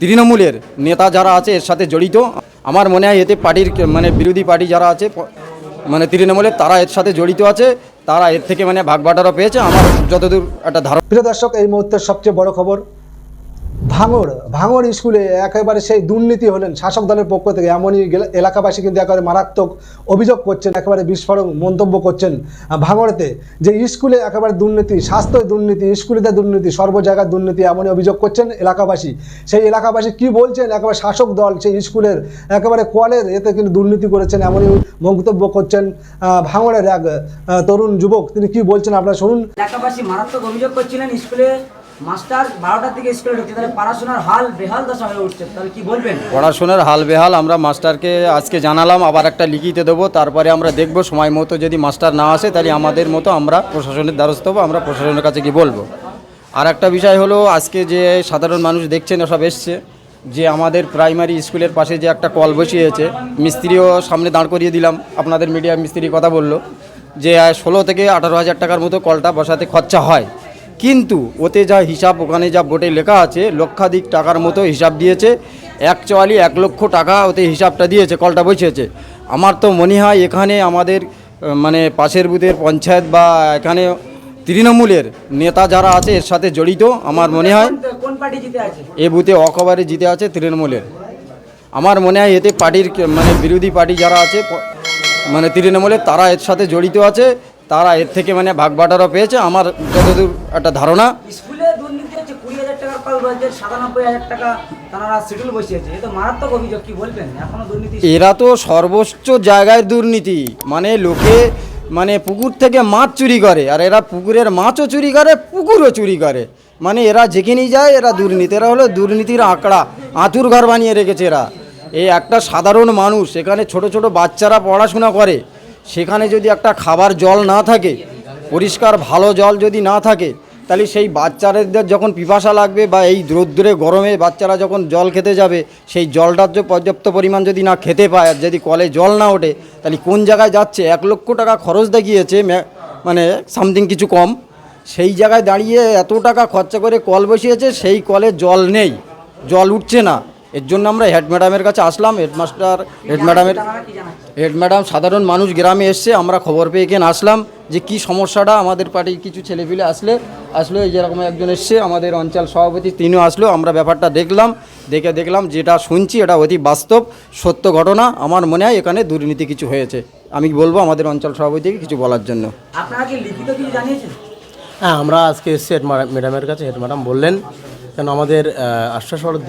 তৃণমূলের নেতা যারা আছে, এর সাথে জড়িত। আমার মনে হয় এতে পার্টির মানে বিরোধী পার্টি যারা আছে মানে তৃণমূলের, তারা এর সাথে জড়িত আছে। তারা এর থেকে মানে ভাগ পেয়েছে। আমার যতদূর একটা ধারণা প্রিয় দর্শক, এই মুহূর্তের সবচেয়ে বড় খবর ভাঙড় ভাঙড় স্কুলে একেবারে সেই দুর্নীতি হলেন শাসক দলের পক্ষ থেকে। এমনই এলাকাবাসী কিন্তু একেবারে মারাত্মক অভিযোগ করছেন, একেবারে বিস্ফোরক মন্তব্য করছেন ভাঙড়েতে। যে স্কুলে একেবারে দুর্নীতি স্বাস্থ্য দুর্নীতি, স্কুলেতে দুর্নীতি সর্ব জায়গায় দুর্নীতি, এমনই অভিযোগ করছেন এলাকাবাসী। সেই এলাকাবাসী কি বলছেন? একেবারে শাসক দল, সেই স্কুলের একেবারে কলের এতে কিন্তু দুর্নীতি করেছেন, এমনই মন্তব্য করছেন ভাঙড়ের এক তরুণ যুবক। তিনি কি বলছেন আপনারা শুনুন। এলাকাবাসী মারাত্মক অভিযোগ করছিলেন, স্কুলে পড়াশোনার হাল বেহাল আমরা মাস্টারকে আজকে জানালাম, আবার একটা লিখিতে দেবো, তারপরে আমরা দেখব, সময় মতো যদি মাস্টার না আসে, তাহলে আমাদের মতো আমরা প্রশাসনের দ্বারস্থ হব, আমরা প্রশাসনের কাছে কি বলব? আর একটা বিষয় হলো, আজকে যে সাধারণ মানুষ দেখছেন, ওসব এসছে, যে আমাদের প্রাইমারি স্কুলের পাশে যে একটা কল বসিয়েছে, মিস্ত্রিও সামনে দাঁড় করিয়ে দিলাম, আপনাদের মিডিয়া মিস্ত্রি কথা বলল, যে ষোলো থেকে আঠারো হাজার টাকার মতো কলটা বসাতে খরচা হয়। কিন্তু ওতে যা হিসাব ওখানে যা বোর্ডে লেখা আছে লক্ষাধিক টাকার মতো হিসাব দিয়েছে। অ্যাকচুয়ালি এক লক্ষ টাকা ওতে হিসাবটা দিয়েছে কলটা বসিয়েছে। আমার তো মনে হয় এখানে আমাদের মানে পাশের বুথের পঞ্চায়েত বা এখানে তৃণমূলের নেতা যারা আছে এর সাথে জড়িত আমার মনে হয় এ বুথে অকবারে জিতে আছে তৃণমূলের। আমার মনে হয় এতে পার্টির মানে বিরোধী পার্টি যারা আছে মানে তৃণমূলের তারা এর সাথে জড়িত আছে। তারা এর থেকে মানে ভাগবাটারা পেয়েছে। আমার যতদূর একটা ধারণা এরা তো সর্বোচ্চ জায়গায় দুর্নীতি। মানে লোকে মানে পুকুর থেকে মাছ চুরি করে আর এরা পুকুরের মাছও চুরি করে পুকুরও চুরি করে। মানে এরা যেখানেই যায় এরা দুর্নীতি। এরা হলো দুর্নীতির আঁকড়া আঁতুর ঘর বানিয়ে রেখেছে এরা। এই একটা সাধারণ মানুষ এখানে ছোট ছোট বাচ্চারা পড়াশোনা করে। সেখানে যদি একটা খাবার জল না থাকে, পরিষ্কার ভালো জল যদি না থাকে, তাহলে সেই বাচ্চাদের যখন পিপাসা লাগবে বা এই রৌদ্রে গরমে বাচ্চারা যখন জল খেতে যাবে, সেই জলটার যে পর্যাপ্ত পরিমাণ যদি না খেতে পায় আর যদি কলে জল না ওঠে, তাহলে কোন জায়গায় যাচ্ছে? এক লক্ষ টাকা খরচ দেখিয়েছে মানে সামথিং কিছু কম। সেই জায়গায় দাঁড়িয়ে এত টাকা খরচা করে কল বসিয়েছে, সেই কলে জল নেই, জল উঠছে না। এর জন্য আমরা হেড ম্যাডামের কাছে আসলাম হেডমাস্টার হেড ম্যাডামের হেড ম্যাডাম সাধারণ মানুষ গ্রামে এসছে আমরা খবর পেয়ে এখানে আসলাম যে কি সমস্যাটা আমাদের পার্টির কিছু ছেলেপিলে আসলে আসলো এই যেরকম একজন এসছে আমাদের অঞ্চল সভাপতি তিনিও আসলো আমরা ব্যাপারটা দেখলাম দেখে দেখলাম যেটা শুনছি এটা অতি বাস্তব সত্য ঘটনা আমার মনে হয় এখানে দুর্নীতি কিছু হয়েছে। আমি বলব আমাদের অঞ্চল সভাপতিকে কিছু বলার জন্য। আপনারা কি লিখিত কিছু জানিয়েছেন? হ্যাঁ আমরা আজকে এসেছি হেড ম্যাডামের কাছে হেড ম্যাডাম বললেন কেন আমাদের আশ্বাস দিয়ে